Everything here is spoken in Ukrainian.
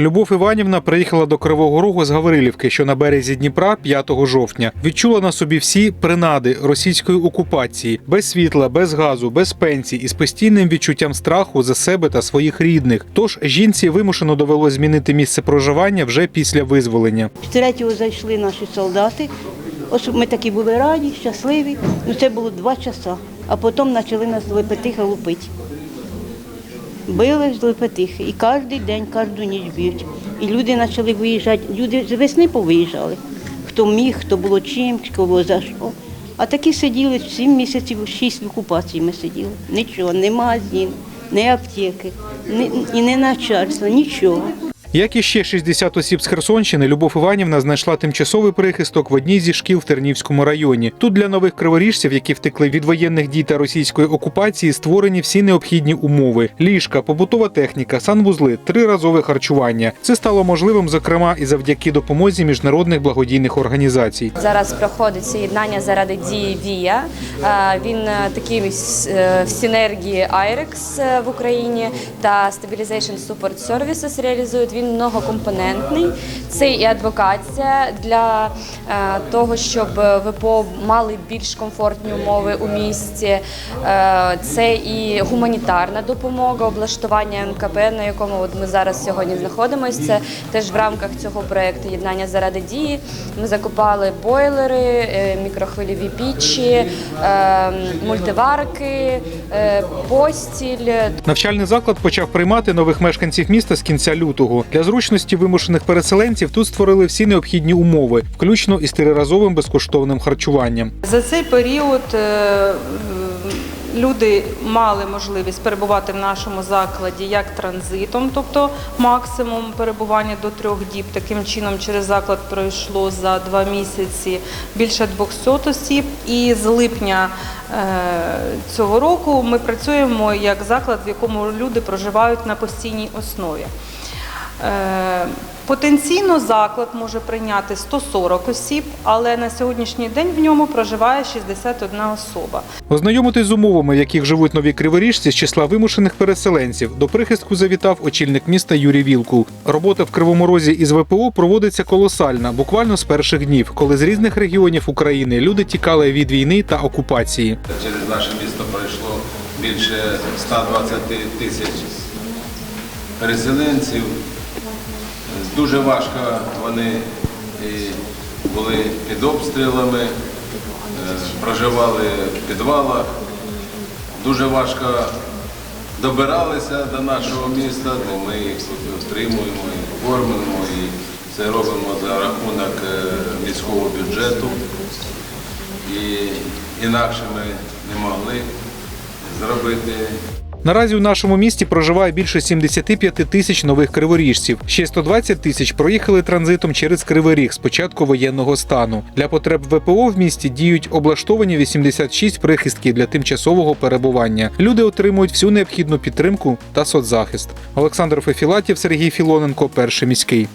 Любов Іванівна приїхала до Кривого Рогу з Гаврилівки, що на березі Дніпра 5 жовтня. Відчула на собі всі принади російської окупації без світла, без газу, без пенсій і з постійним відчуттям страху за себе та своїх рідних. Тож жінці вимушено довелось змінити місце проживання вже після визволення. Третього зайшли наші солдати. Ось ми такі були раді, щасливі. Ну це було два часа. А потім почали нас лепетиха лупити. Били з лепетихи. І кожен день, кожну ніч б'ють. І люди почали виїжджати. Люди з весни повиїжджали. Хто міг, хто було чим, кого за що. А такі сиділи сім місяців, шість в окупації ми сиділи. Нічого, не магазин, не аптеки, ні, і не начальство, нічого. Як і ще 60 осіб з Херсонщини, Любов Іванівна знайшла тимчасовий прихисток в одній зі шкіл в Тернівському районі. Тут для нових криворіжців, які втекли від воєнних дій та російської окупації, створені всі необхідні умови: ліжка, побутова техніка, санвузли, триразове харчування. Це стало можливим, зокрема, і завдяки допомозі міжнародних благодійних організацій. Зараз проходить єднання заради дії Вія. Е, Він е, такий е, в синергії IREX в Україні та Stabilization Support Services реалізують. Він многокомпонентний. Це і адвокація для е, того, щоб ВПО мали більш комфортні умови у місті. Е, Це і гуманітарна допомога, облаштування МКП, на якому от ми зараз сьогодні знаходимося. Це теж в рамках цього проєкту єднання заради дії. Ми закупали бойлери, е, мікрохвильові пічі, мультиварки, постіль. Навчальний заклад почав приймати нових мешканців міста з кінця лютого. Для зручності вимушених переселенців тут створили всі необхідні умови, включно із триразовим безкоштовним харчуванням. За цей період е, люди мали можливість перебувати в нашому закладі як транзитом, тобто максимум перебування до трьох діб. Таким чином, через заклад пройшло за два місяці більше 200 осіб. І з липня е, цього року ми працюємо як заклад, в якому люди проживають на постійній основі. Е, Потенційно заклад може прийняти 140 осіб, але на сьогоднішній день в ньому проживає 61 особа. Ознайомитись з умовами, в яких живуть нові криворіжці з числа вимушених переселенців. До прихистку завітав очільник міста Юрій Вілкул. Робота в Кривому Розі із ВПО проводиться колосальна, буквально з перших днів, коли з різних регіонів України люди тікали від війни та окупації. Через наше місто пройшло більше 120 тисяч переселенців. Дуже важко вони були під обстрілами, е, проживали в підвалах. Дуже важко добиралися до нашого міста, ми їх отримуємо і кормимо, і це робимо за рахунок е, міського бюджету. І інакше ми не могли зробити. Наразі у нашому місті проживає більше 75 тисяч нових криворіжців. Ще 120 тисяч проїхали транзитом через Кривий Ріг з початку воєнного стану. Для потреб ВПО в місті діють облаштовані 86 прихистків для тимчасового перебування. Люди отримують всю необхідну підтримку та соцзахист. Олександр Фефілатів, Сергій Філоненко, перший міський.